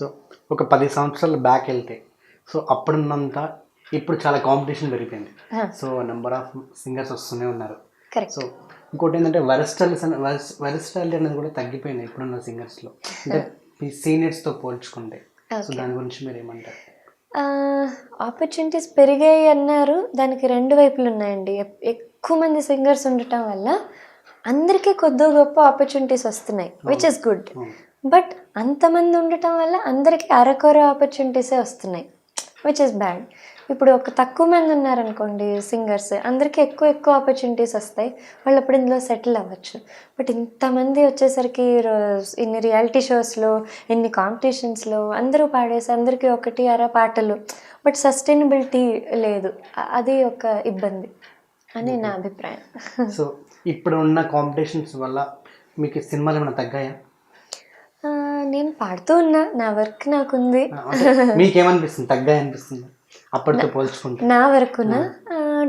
So ఒక పది సంవత్సరాలు బ్యాక్ వెళ్తే సో అప్పుడున్నంత ఇప్పుడు చాలా కాంపిటీషన్ పెరిగిపోయింది. సో నెంబర్ ఆఫ్ సింగర్స్ వస్తూనే ఉన్నారు. సో ఇంకోటి ఏంటంటే వెరస్టైల్స్ వెరస్టాలిటీ అనేది కూడా తగ్గిపోయింది ఇప్పుడున్న సింగర్స్లో అంటే ఈ సీనియర్స్తో పోల్చుకుంటే. సో దాని గురించి మీరు ఏమంటారు? ఆపర్చునిటీస్ పెరిగాయి అన్నారు. దానికి రెండు వైపులు ఉన్నాయండి. ఎక్- ఎక్కువ మంది సింగర్స్ ఉండటం వల్ల అందరికీ కొద్దో గొప్ప ఆపర్చునిటీస్ వస్తున్నాయి విచ్ ఇస్ గుడ్ బట్ అంతమంది ఉండటం వల్ల అందరికీ అరకొర ఆపర్చునిటీసే వస్తున్నాయి. విచ్ ఇస్ బ్యాడ్ ఇప్పుడు ఒక తక్కువ మంది ఉన్నారనుకోండి సింగర్స్ అందరికీ ఎక్కువ ఎక్కువ ఆపర్చునిటీస్ వస్తాయి. వాళ్ళు అప్పుడు ఇందులో సెటిల్ అవ్వచ్చు. బట్ ఇంతమంది వచ్చేసరికి ఇన్ని రియాలిటీ షోస్లో ఇన్ని కాంపిటీషన్స్లో అందరూ పాడేసి అందరికీ ఒకటి అర పాటలు. బట్ సస్టైనబిలిటీ లేదు. అది ఒక ఇబ్బంది అని నా అభిప్రాయం. సో ఇప్పుడు ఉన్న కాంపిటీషన్స్ వల్ల మీకు సినిమాలు ఏమైనా తగ్గాయా? నేను పాడుతూ ఉన్నా నా వర్క్ నాకుంది. మీకేమనిపిస్తుంది? తగ్గాయి అనిపిస్తుంది అప్పటితో పోల్చుకుంటే. నా వరకున?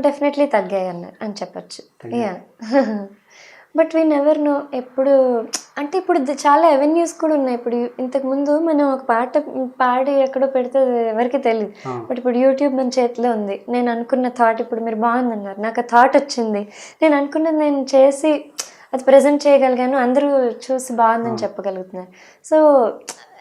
డెఫినెట్లీ తగ్గాయి అన్న అని చెప్పచ్చు. Yeah but we never know ఎప్పుడు అంటే ఇప్పుడు చాలా అవెన్యూస్ కూడా ఉన్నాయి. ఇప్పుడు ఇంతకు ముందు మనం ఒక పాట పాడి ఎక్కడో పెడితే ఎవరికి తెలియదు. బట్ ఇప్పుడు యూట్యూబ్ మన చేతిలో ఉంది. నేను అనుకున్న థాట్ ఇప్పుడు మీరు బాగుందన్నారు. నాకు ఆ థాట్ వచ్చింది. నేను అనుకున్నది నేను చేసి అది ప్రజెంట్ చేయగలిగాను అందరూ చూసి బాగుందని చెప్పగలుగుతున్నారు. సో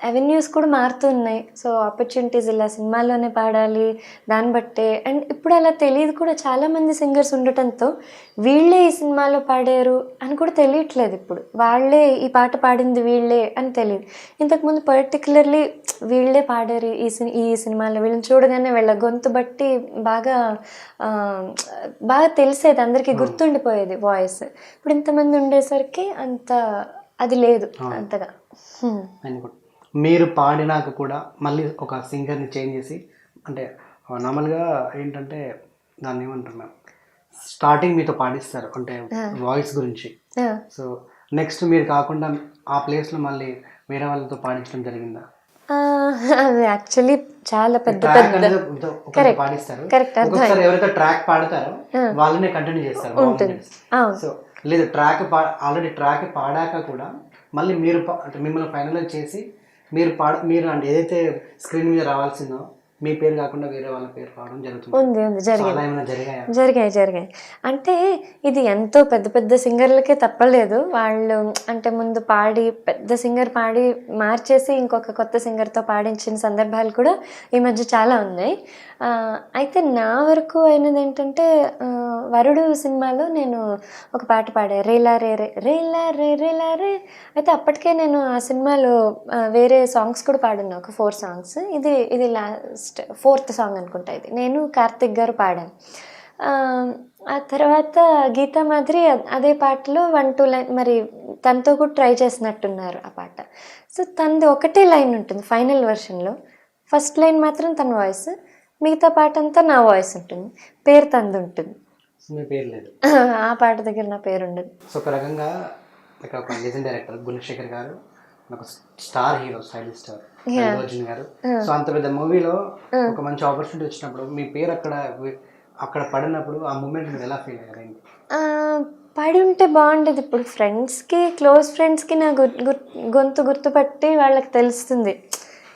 అవెన్యూస్ కూడా మారుతూ ఉన్నాయి. సో ఆపర్చునిటీస్ ఇలా సినిమాల్లోనే పాడాలి దాన్ని బట్టే. అండ్ ఇప్పుడు అలా తెలియదు కూడా చాలామంది సింగర్స్ ఉండటంతో వీళ్ళే ఈ సినిమాలో పాడారు అని కూడా తెలియట్లేదు ఇప్పుడు. వాళ్ళే ఈ పాట పాడింది వీళ్ళే అని తెలియదు. ఇంతకుముందు పర్టికులర్లీ వీళ్ళే పాడారు ఈ సిని ఈ సినిమాలో. వీళ్ళని చూడగానే వీళ్ళ గొంతు బట్టి బాగా బాగా తెలిసేది అందరికీ గుర్తుండిపోయేది వాయిస్ ఇప్పుడు ఇంతమంది ఉండేసరికి అంత అది లేదు అంతగా. అని కూడా. మీరు పాడినాక కూడా మళ్ళీ ఒక సింగర్ని చేంజ్ చేసి అంటే నార్మల్గా ఏంటంటే దాన్ని మ్యామ్? స్టార్టింగ్ మీతో పాడిస్తారు అంటే వాయిస్ గురించి. సో నెక్స్ట్ మీరు కాకుండా ఆ ప్లేస్లో మళ్ళీ వేరే వాళ్ళతో పాడించడం జరిగిందా? యాక్చువల్లీ చాలా పెద్ద పాడిస్తారు. ఎవరైతే ట్రాక్ పాడతారో వాళ్ళనే కంటిన్యూ చేస్తారు సో లేదు ట్రాక్ ఆల్రెడీ ట్రాక్ పాడాక కూడా మళ్ళీ మీరు మిమ్మల్ని ఫైనలైజ్ చేసి మీరు పాడ మీరు అంటే ఏదైతే స్క్రీన్ మీద రావాల్సిందో మీ పేరు కాకుండా వేరే వాళ్ళ పేరు రావడం జరుగుతుంది. ఉంది జరిగాయా? జరిగాయి జరిగాయి. అంటే ఇది ఎంతో పెద్ద పెద్ద సింగర్లకే తప్పలేదు. వాళ్ళు అంటే ముందు పాడి పెద్ద సింగర్ పాడి మార్చేసి ఇంకొక కొత్త సింగర్తో పాడించిన సందర్భాలు కూడా ఈ మధ్య చాలా ఉన్నాయి. అయితే నా వరకు అయినది ఏంటంటే వరుడు సినిమాలో నేను ఒక పాట పాడా. రేలా రే రే రేలా రే రేలా రే. అయితే అప్పటికే నేను ఆ సినిమాలో వేరే సాంగ్స్ కూడా పాడున్నా ఒక ఫోర్ సాంగ్స్. ఇది ఇది లాస్ట్ ఫోర్త్ సాంగ్ అనుకుంటా ఇది. నేను కార్తిక్ గారు పాడాను. ఆ, తర్వాత గీతా మాదిరి అదే పాటలో వన్ టూ లైన్ మరి తనతో కూడా ట్రై చేసినట్టున్నారు ఆ పాట. సో తనది ఒకటే లైన్ ఉంటుంది ఫైనల్ వెర్షన్లో. ఫస్ట్ లైన్ మాత్రం తన వాయిస్ మిగతా పాట అంతా నా వాయిస్ ఉంటుంది పేరు తనది ఉంటుంది. సో మీ పేరు లేదు. ఆ పాట దగ్గర నా పేరు ఉండదు. సో ఒక రకంగా ఇక్కడ ఒక డైరెక్టర్ గుణశేఖర్ గారు ఒక star hero stylish star. Arjun garu. So అంత పెద్ద మూవీలో ఒక మంచి ఆపర్చునిటీ వచ్చినప్పుడు మీ పేరు అక్కడ అక్కడ పడినప్పుడు ఆ మూమెంట్ మీరు ఎలా ఫీల్ అయ్యారు? ఏంటి? ఆ, పడి ఉంటే బాగుండేది. ఇప్పుడు ఫ్రెండ్స్కి క్లోజ్ ఫ్రెండ్స్కి నా గొంతు గుర్తుపట్టి వాళ్ళకి తెలుస్తుంది.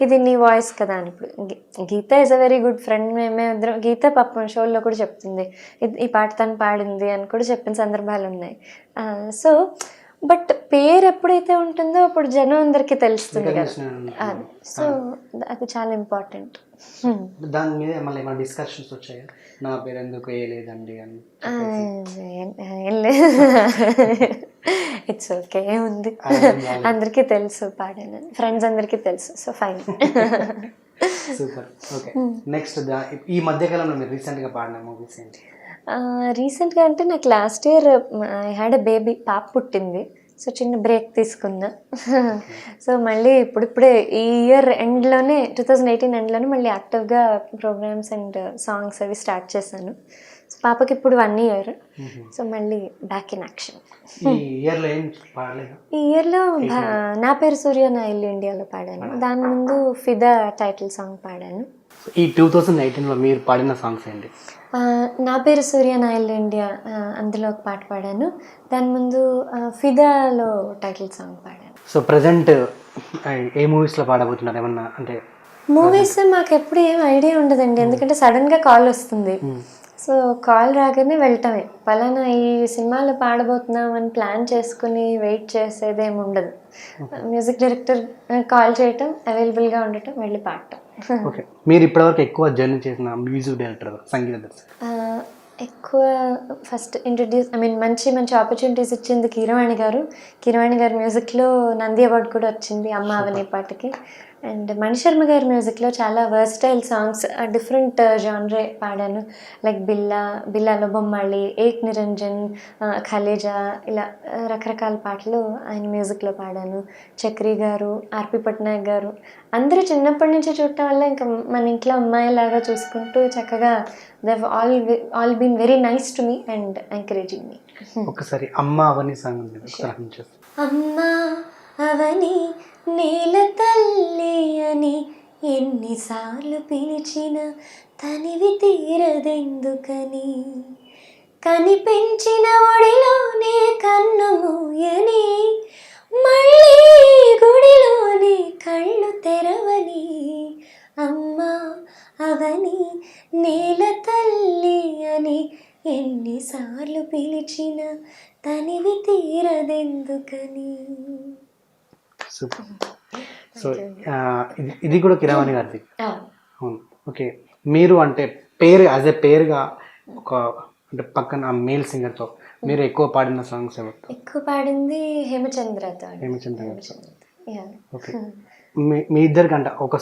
ఇది నీ వాయిస్ కదా అని. ఇప్పుడు Geetha is a very good friend మేమిద్దరం గీత పాపం షోలో కూడా చెప్తుంది. ఇది- ఈ పాట తను పాడింది అని కూడా చెప్పిన సందర్భాలు ఉన్నాయి. సో బట్ పేరు ఎప్పుడైతే ఉంటుందో అప్పుడు జనం అందరికీ తెలుస్తుంది కదా. అది. సో అది చాలా ఇంపార్టెంట్. దాని మీద మళ్ళీ ఏమైనా డిస్కషన్స్ వచ్చాయా? నా పేరు ఎందుకు వేయలేదండి అని ఏం లేదు. ఇట్స్ ఓకే ఉంది అందరికీ తెలుసు పాడాను ఫ్రెండ్స్ అందరికీ తెలుసు so fine super okay next ఈ మధ్యకాలంలో మీరు రీసెంట్గా పాడిన మూవీస్ ఏంటి? రీసెంట్గా అంటే నాకు last year I had a baby పాప పుట్టింది. సో చిన్న బ్రేక్ తీసుకున్నా. సో మళ్ళీ ఇప్పుడిప్పుడే ఈ ఇయర్ ఎండ్లోనే టూ థౌజండ్ ఎయిటీన్ ఎండ్లోనే మళ్ళీ యాక్టివ్గా ప్రోగ్రామ్స్ అండ్ సాంగ్స్ అవి స్టార్ట్ చేశాను. సో పాపకి ఇప్పుడు వన్ ఇయర్ సో మళ్ళీ బ్యాక్ ఇన్ యాక్షన్ ఈ ఇయర్లో నా పేరు సూర్య నా ఇల్లు ఇండియాలో పాడాను. దాని ముందు ఫిదా టైటిల్ సాంగ్ పాడాను. ఈ టూ థౌజండ్ ఎయిటీన్లో మీరు పాడిన సాంగ్స్ ఏంటి? నా పేరు సూర్య నా ఇల్లు ఇండియా అందులో ఒక పాట పాడాను. దాని ముందు ఫిదాలో టైటిల్ సాంగ్ పాడాను. సో ప్రజెంట్ ఏ మూవీస్లో పాడబోతున్నారు? ఏమన్నా అంటే మూవీస్ మాకు ఎప్పుడు ఏం ఐడియా ఉండదండి. ఎందుకంటే సడన్గా కాల్ వస్తుంది. సో కాల్ రాగానే వెళ్ళటమే పలానా ఈ సినిమాలో పాడబోతున్నాం అని ప్లాన్ చేసుకుని వెయిట్ చేసేది ఏమి ఉండదు. మ్యూజిక్ డైరెక్టర్ కాల్ చేయటం అవైలబుల్గా ఉండటం వెళ్ళి పాడటం. ఓకే. మీరు ఇప్పటివరకు ఎక్కువ జర్నీ చేసిన మ్యూజిక్ డైరెక్టర్ సంగీత దర్శకుడు. ఆ, ఎక్కువ ఫస్ట్ ఇంట్రడ్యూస్ ఐ మీన్ మంచి మంచి ఆపర్చునిటీస్ ఇచ్చింది కీరవాణి గారు. కీరవాణి గారి మ్యూజిక్లో నంది అవార్డు కూడా వచ్చింది అమ్మ అవని పాటకి. అండ్ మణిశర్మ గారి మ్యూజిక్లో చాలా వర్స్టైల్ సాంగ్స్ డిఫరెంట్ జాన్రే పాడాను. లైక్ బిల్లా బిల్లాలో బొమ్మాళి ఏక్ నిరంజన్ ఖలేజా ఇలా రకరకాల పాటలు ఆయన మ్యూజిక్లో పాడాను. చక్రి గారు ఆర్పి పట్నాయక్ గారు అందరూ చిన్నప్పటి నుంచి చూడటం వల్ల ఇంకా మన ఇంట్లో అమ్మాయిలాగా చూసుకుంటూ చక్కగా they've all all been very nice to me and encouraging me ఒకసారి అమ్మ అవన్నీ సాంగ్ అమ్మా అవని నేల తల్లి అని ఎన్నిసార్లు పిలిచిన తనివి తీరదెందుకని? కనిపించిన ఒడిలోనే కన్నుమూయని మళ్ళీ గుడిలోనే కళ్ళు తెరవని. అమ్మా అవని నేల తల్లి అని ఎన్నిసార్లు పిలిచిన తనివి తీరదెందుకని? సూపర్. సో ఇది ఇది కూడా కిరవాణి గారిది. అవును. ఓకే. మీరు అంటే పేరు యాజ్ ఎ పేరుగా ఒక అంటే పక్కన మేల్ సింగర్తో మీరు ఎక్కువ పాడిన సాంగ్స్ ఎవరు ఎక్కువ పాడింది హేమచంద్రతో. హేమచంద్ర. ఓకే. మీ ఇద్దరికి అంటే ఒక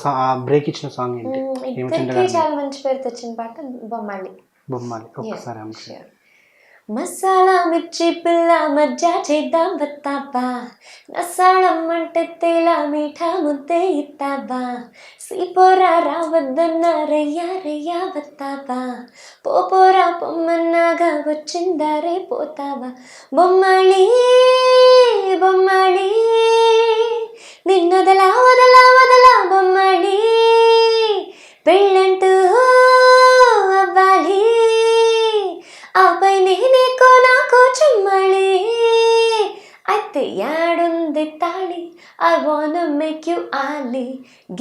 బ్రేక్ ఇచ్చిన సాంగ్ ఏంటి? హేమచంద్ర చాలా మంచి పేరు తెచ్చిన పాట బొమ్మాలి. ఆమె Sure. మసాలా మిర్చి పిల్ల మజ్జా చేద్దాం బత్తాబా నసాళం అంటే తేలా మీఠా ముద్దే ఇత్తాబా సీపోరా రావద్దన్న రయ్యా రయ్యా బత్తాబా పోపోరా పొమ్మన్నాగా వచ్చిందారే పోతావా. బొమ్మళి బొమ్మళి నిన్నొదలా వదలా వదలా బొమ్మళి పెళ్ళంటూ చుమ్మళి అయితే యాడుంది తాళి ఐ వాన్ మేక్ యూ ఆలి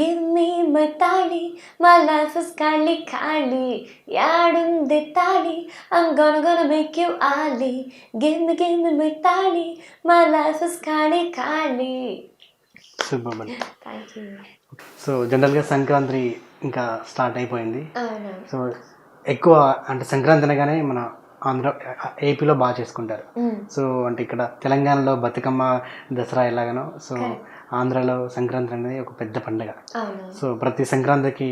గివ్ మీ మై తాళి మై లైఫ్ ఇస్ ఖాళీ ఖాళీ యాడుంది తాళి I'm gonna gonna make you Ali give me give me my తాళి మై లైఫ్ ఇస్ ఖాళీ ఖాళీ సూపర్ థ్యాంక్ యూ సో జనరల్గా సంక్రాంతి ఇంకా స్టార్ట్ అయిపోయింది. సో ఎక్కువ అంటే సంక్రాంతి అనగానే మన ఆంధ్ర ఏపీలో బాగా చేసుకుంటారు. సో అంటే ఇక్కడ తెలంగాణలో బతుకమ్మ దసరా ఎలాగనో సో ఆంధ్రాలో సంక్రాంతి అనేది ఒక పెద్ద పండుగ. సో ప్రతి సంక్రాంతికి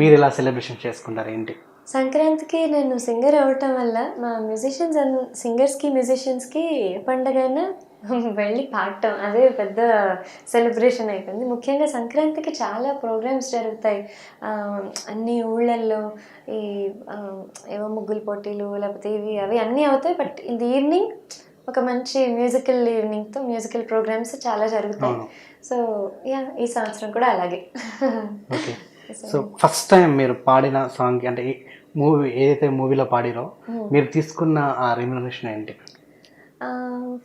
మీరు ఇలా సెలబ్రేషన్ చేసుకుంటారు ఏంటి? సంక్రాంతికి నేను సింగర్ అవ్వటం వల్ల మా మ్యూజిషియన్స్ అండ్ సింగర్స్కి మ్యూజిషియన్స్కి ఏ పండగైనా వెళ్ళి పాడటం. అదే పెద్ద సెలబ్రేషన్ అయిపోయింది. ముఖ్యంగా సంక్రాంతికి చాలా ప్రోగ్రామ్స్ జరుగుతాయి. అన్ని ఊళ్ళల్లో ఈ ఏవో ముగ్గులు పోటీలు లేకపోతే ఇవి అవి అన్నీ అవుతాయి. బట్ ఇన్ ది ఈవినింగ్ ఒక మంచి మ్యూజికల్ ఈవినింగ్తో మ్యూజికల్ ప్రోగ్రామ్స్ చాలా జరుగుతాయి. సో యా ఈ సంవత్సరం కూడా అలాగే. ఓకే. సో ఫస్ట్ టైం మీరు పాడిన సాంగ్ అంటే మూవీ ఏదైతే మూవీలో పాడిరో మీరు తీసుకున్న ఆ రెమ్యునరేషన్ ఏంటి?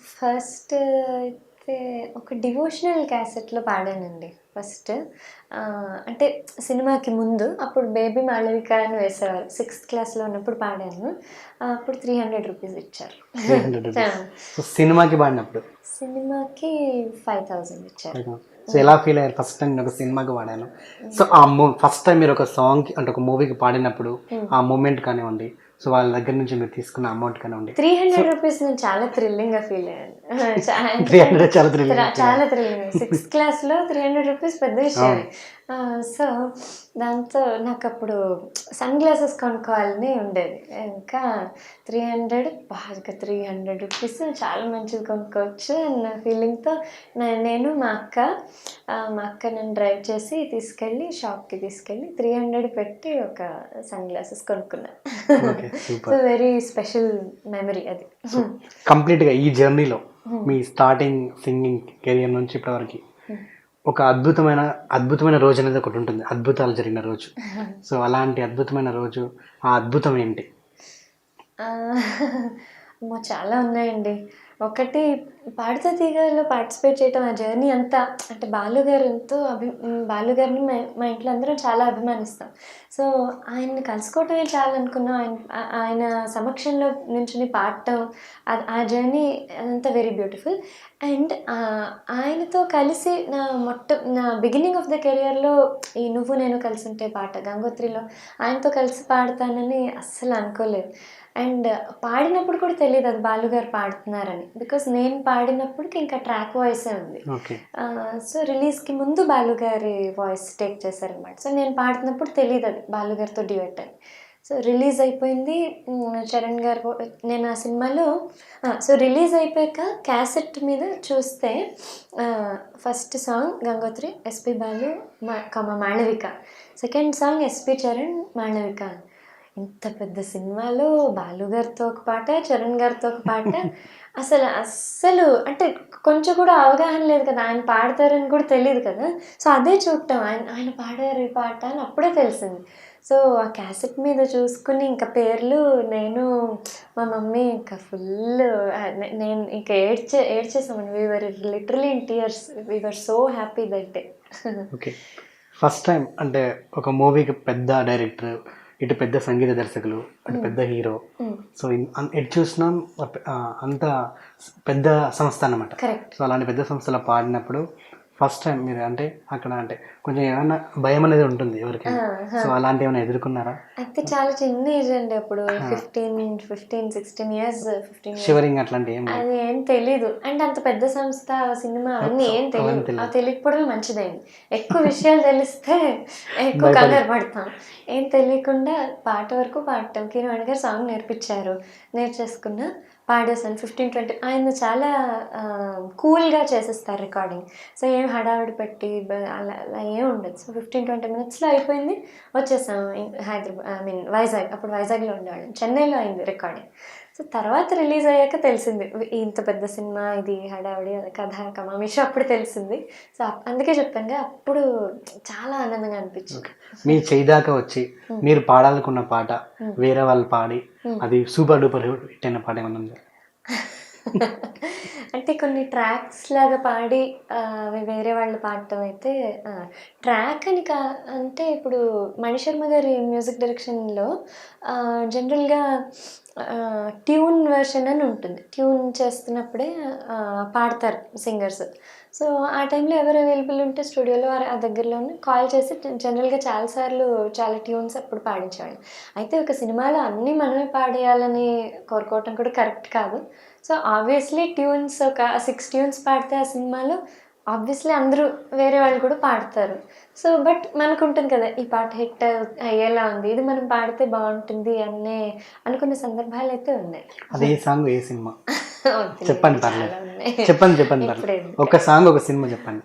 ఫస్ట్ అయితే ఒక డివోషనల్ క్యాసెట్లో పాడానండి ఫస్ట్ అంటే సినిమాకి ముందు అప్పుడు బేబీ మాళవిక అని వేసేవారు సిక్స్త్ క్లాస్లో ఉన్నప్పుడు పాడాను. అప్పుడు త్రీ హండ్రెడ్ రూపీస్ ఇచ్చారు. సినిమాకి పాడినప్పుడు? సినిమాకి ఫైవ్ థౌజండ్ ఇచ్చారు. సో ఎలా ఫీల్ అయ్యారు? ఫస్ట్ టైం నేను ఒక సినిమాకి పాడాను. సో ఆ మూ ఫస్ట్ టైం మీరు ఒక సాంగ్ అంటే ఒక మూవీకి పాడినప్పుడు ఆ మూమెంట్ కానివ్వండి సో వాళ్ళ దగ్గర నుంచి మీరు తీసుకున్న అమౌంట్ కానివ్వండి. త్రీ హండ్రెడ్ రూపీస్ నేను చాలా థ్రిల్లింగ్గా ఫీల్ అయ్యాను. త్రీ హండ్రెడ్ చాలా థ్రిల్ త్రా- చాలా థ్రిల్లింగ్ సిక్స్త్ క్లాస్లో త్రీ హండ్రెడ్ రూపీస్ పెద్ద విషయం. సో దాంతో నాకు అప్పుడు సన్ గ్లాసెస్ కొనుక్కోవాలని ఉండేది. ఇంకా త్రీ హండ్రెడ్ బాగా త్రీ హండ్రెడ్ రూపీస్ చాలా మంచిది కొనుక్కోవచ్చు అన్న ఫీలింగ్తో నేను మా అక్క మా అక్క నన్ను డ్రైవ్ చేసి తీసుకెళ్ళి షాప్కి తీసుకెళ్ళి త్రీ హండ్రెడ్ పెట్టి ఒక sun glasses super. So very special memory అది. కంప్లీట్గా ఈ జర్నీలో మీ స్టార్టింగ్ సింగింగ్ కెరియర్ నుంచి ఇప్పటివరకు. ఒక అద్భుతమైన అద్భుతమైన రోజు అనేది ఒకటి ఉంటుంది. అద్భుతాలు జరిగిన రోజు. సో అలాంటి అద్భుతమైన రోజు ఆ అద్భుతం ఏంటి? చాలా ఉన్నాయండి. ఒకటి పాడుతా తీగలో పార్టిసిపేట్ చేయటం ఆ జర్నీ అంతా అంటే బాలు గారు ఎంతో అభి బాలుగారిని బాలు గారిని మా ఇంట్లో అందరం చాలా అభిమానిస్తాం. సో ఆయన్ని కలుసుకోవటమే చాలా అనుకున్నాం ఆయన ఆయన సమక్షంలో నుంచి పాడటం ఆ- ఆ జర్నీ అదంతా వెరీ బ్యూటిఫుల్. అండ్ ఆయనతో కలిసి నా మొట్ట నా బిగినింగ్ ఆఫ్ ద కెరియర్లో ఈ నువ్వు నేను కలిసి ఉంటే పాట గంగోత్రిలో ఆయనతో కలిసి పాడతానని అస్సలు అనుకోలేదు. అండ్ పాడినప్పుడు కూడా తెలియదు అది బాలుగారు పాడుతున్నారని. బికాస్ నేను పాడినప్పటికి ఇంకా ట్రాక్ వాయిసే ఉంది. సో రిలీజ్కి ముందు బాలుగారి వాయిస్ టేక్ చేశారనమాట సో నేను పాడుతున్నప్పుడు తెలియదు అది బాలుగారితో డ్యూయట్ అని. సో రిలీజ్ అయిపోయింది. చరణ్ గారు నేను ఆ సినిమాలో సో రిలీజ్ అయిపోయాక క్యాసెట్ మీద చూస్తే first song Gangotri SP Balu మా comma Malavika. Second song SP Charan Malavika ఇంత పెద్ద సినిమాలో బాలు గారితో ఒక పాట చరణ్ గారితో ఒక పాట. అసలు అస్సలు అంటే కొంచెం కూడా అవగాహన లేదు కదా. ఆయన పాడతారని కూడా తెలియదు కదా. సో అదే చూడటం. ఆయన ఆయన పాడారు ఈ పాట అని అప్పుడే తెలిసింది. సో ఆ క్యాసెట్ మీద చూసుకుని ఇంకా పేర్లు నేను మా మమ్మీ ఇంకా ఫుల్ నేను ఇంకా ఏడ్చే ఏడ్చేసామండి. We were literally in tears we were so happy that day okay first time అంటే ఒక మూవీకి పెద్ద డైరెక్టర్ ఇటు పెద్ద సంగీత దర్శకులు అటు పెద్ద హీరో. సో ఎటు చూసినా అంత పెద్ద సంస్థ అన్నమాట. కరెక్ట్. సో అలాంటి పెద్ద సంస్థలో పాడినప్పుడు ఫస్ట్ టైం మీరు అంటే అక్కడ అంటే కొంచెం ఏమైనా భయం అనేది ఉంటుంది ఎవరికైనా. సో అలాంటి ఏమైనా ఎదుర్కొన్నారా? అయితే చాలా చిన్న ఏజ్ అండి అప్పుడు. Fifteen fifteen sixteen years fifteen shivering అట్లాంటి ఏం అది ఏం తెలీదు. అండ్ అంత పెద్ద సంస్థ సినిమా అవన్నీ ఏం తెలియదు తెలియదు. అవి తెలియకపోవడమే మంచిదైంది. ఎక్కువ విషయాలు తెలిస్తే ఎక్కువ కంగారు పడతాం. ఏం తెలియకుండా పాట వరకు పాడటం కిరణ్ గారు సాంగ్ నేర్పించారు. నేర్చేసుకున్నా పాడేసాను ఫిఫ్టీన్ ట్వంటీ ఆయన చాలా కూల్గా చేసేస్తారు రికార్డింగ్ సో ఏం హడావిడి పెట్టి అలా అలా ఏం ఉండదు. సో ఫిఫ్టీన్ ట్వంటీ మినిట్స్లో అయిపోయింది. వచ్చేసాం హైదరాబాద్ ఐ మీన్ వైజాగ్ అప్పుడు వైజాగ్లో ఉండేవాళ్ళం. చెన్నైలో అయింది రికార్డింగ్ సో తర్వాత రిలీజ్ అయ్యాక తెలిసింది ఇంత పెద్ద సినిమా ఇది హడావిడి కథ కమామిషి అప్పుడు తెలిసింది. సో అందుకే చెప్పాను అప్పుడు చాలా ఆనందంగా అనిపించింది. మీ చేయి దాకా వచ్చి మీరు పాడాలనుకున్న పాట వేరే వాళ్ళు పాడి అది సూపర్ డూపర్ హిట్ అయిన పాట ఏమన్నా అంటే కొన్ని ట్రాక్స్ లాగా పాడి అవి వేరే వాళ్ళు పాడటం అయితే ట్రాక్ అని కా అంటే ఇప్పుడు మణిశర్మ గారి మ్యూజిక్ డైరెక్షన్లో జనరల్గా ట్యూన్ వెర్షన్ అని ఉంటుంది. ట్యూన్ చేస్తున్నప్పుడే పాడతారు సింగర్స్ సో ఆ టైంలో ఎవరు అవైలబుల్ ఉంటే స్టూడియోలో ఆ- ఆ దగ్గరలోనే కాల్ చేసి జనరల్గా చాలాసార్లు చాలా ట్యూన్స్ అప్పుడు పాడించేవాళ్ళు. అయితే ఒక సినిమాలో అన్నీ మనమే పాడేయాలని కోరుకోవటం కూడా కరెక్ట్ కాదు. సో ఆబ్వియస్లీ ట్యూన్స్ ఒక సిక్స్ ట్యూన్స్ పాడితే ఆ సినిమాలో ఆబ్వియస్లీ అందరూ వేరే వాళ్ళు కూడా పాడతారు. సో బట్ మనకు ఉంటుంది కదా ఈ పాట హిట్ అయ్యేలా ఉంది ఇది మనం పాడితే బాగుంటుంది అనే అనుకున్న సందర్భాలు అయితే ఉన్నాయి. అదే సాంగ్ ఏ సినిమా? చెప్పండి పర్లేదు. చెప్పండి చెప్పండి ఒక సాంగ్ ఒక సినిమా చెప్పండి.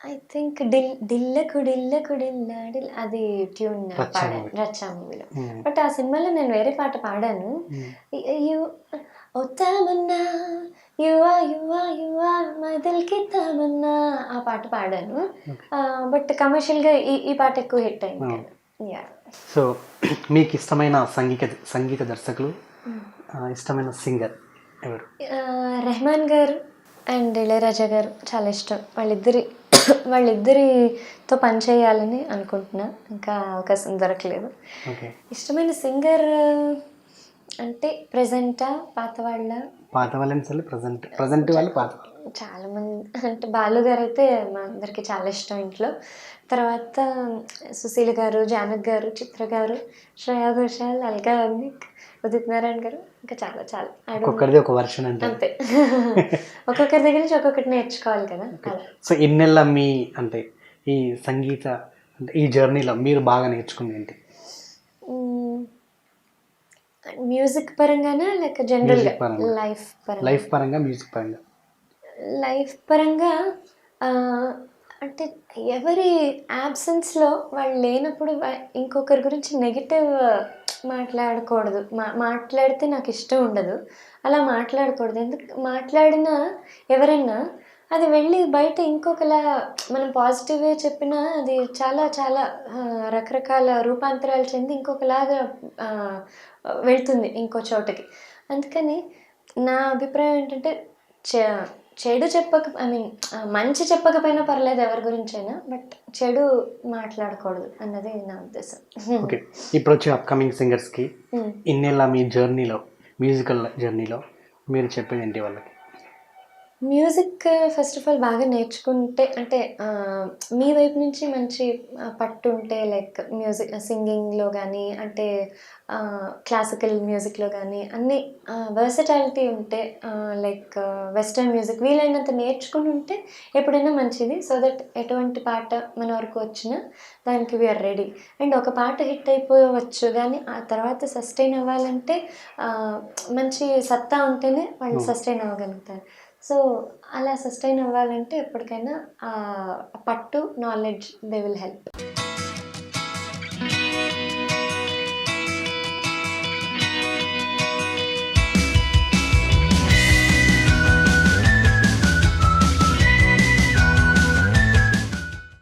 ఐ థింక్ డిల్ డిల్లకు డిల్లకు డిల్ల డిల్ అది ట్యూన్ పాడాను. రచ్చా మూవీలో. బట్ ఆ సినిమాలో నేను వేరే పాట పాడాను యు ఓ తమన్నా యువా యువా యువా మదిల్కి తమన్నా ఆ పాట పాడాను బట్ కమర్షియల్గా ఈ ఈ పాట ఎక్కువ హిట్ అయింది యా సో మీకు ఇష్టమైన సంగీత సంగీత దర్శకులు ఇష్టమైన సింగర్ ఎవరు రెహమాన్ గారు అండ్ ఇళయరాజా గారు చాలా ఇష్టం. వాళ్ళిద్దరి వాళ్ళిద్దరితో పని చేయాలని అనుకుంటున్నా. ఇంకా అవకాశం దొరకలేదు. ఇష్టమైన సింగర్ అంటే ప్రజెంటా పాత వాళ్ళ? పాత వాళ్ళని ప్రజెంట్. ప్రజెంట్ వాళ్ళు పాత చాలా మంది. అంటే బాలు గారు అయితే మా అందరికి చాలా ఇష్టం ఇంట్లో. తర్వాత సుశీల్ గారు జానక్ గారు చిత్ర గారు శ్రేయా ఘోషాల్ అల్గా అగ్నిక్ ఉదిత్ నారాయణ గారు. ఇంకా చాలా చాలా. ఒక్కొక్కరిది ఒక వర్షన్ అంటే అంతే. ఒక్కొక్కరి దగ్గర నుంచి ఒక్కొక్కటి నేర్చుకోవాలి కదా. సో ఇన్నెళ్ళ మీ అంటే ఈ సంగీత అంటే ఈ జర్నీలో మీరు బాగా నేర్చుకుంది ఏంటి? మ్యూజిక్ పరంగానా? లేక జనరల్గా. లైఫ్ పరంగా. లైఫ్ పరంగా. మ్యూజిక్ పరంగా లైఫ్ పరంగా? అంటే ఎవరి యాబ్సెన్స్లో వాళ్ళు లేనప్పుడు ఇంకొకరి గురించి నెగిటివ్ మాట్లాడకూడదు. మా మాట్లాడితే నాకు ఇష్టం ఉండదు. అలా మాట్లాడకూడదు. ఎందుకు? మాట్లాడినా ఎవరైనా అది వెళ్ళి బయట ఇంకొకలా మనం పాజిటివ్గా చెప్పినా అది చాలా చాలా రకరకాల రూపాంతరాలు చెంది ఇంకొకలాగా వెళ్తుంది ఇంకో చోటకి. అందుకని నా అభిప్రాయం ఏంటంటే చ చెడు చెప్పక ఐ మీన్ మంచి చెప్పకపోయినా పర్లేదు ఎవరి గురించైనా బట్ చెడు మాట్లాడకూడదు అన్నది నా ఉద్దేశం. ఓకే. ఇప్పుడు వచ్చే అప్కమింగ్ సింగర్స్కి. ఇన్నేళ్ళ మీ జర్నీలో మ్యూజికల్ జర్నీలో మీరు చెప్పేది ఏంటి వాళ్ళకి? మ్యూజిక్ ఫస్ట్ ఆఫ్ ఆల్ బాగా నేర్చుకుంటే అంటే మీ వైపు నుంచి మంచి పట్టు ఉంటే లైక్ మ్యూజిక్ సింగింగ్లో కానీ అంటే క్లాసికల్ మ్యూజిక్లో కానీ అన్ని వర్సటాలిటీ ఉంటే లైక్ వెస్టర్న్ మ్యూజిక్ వీలైనంత నేర్చుకుని ఉంటే ఎప్పుడైనా మంచిది. సో దట్ ఎటువంటి పాట మన వరకు వచ్చినా దానికి వీఆర్ రెడీ అండ్ ఒక పాట హిట్ అయిపోవచ్చు కానీ ఆ తర్వాత సస్టైన్ అవ్వాలంటే మంచి సత్తా ఉంటేనే వాళ్ళు సస్టైన్ అవ్వగలుగుతారు. సో అలా సస్టైన్ అవ్వాలంటే ఎప్పటికైనా పట్టు నాలెడ్జ్ దే విల్ హెల్ప్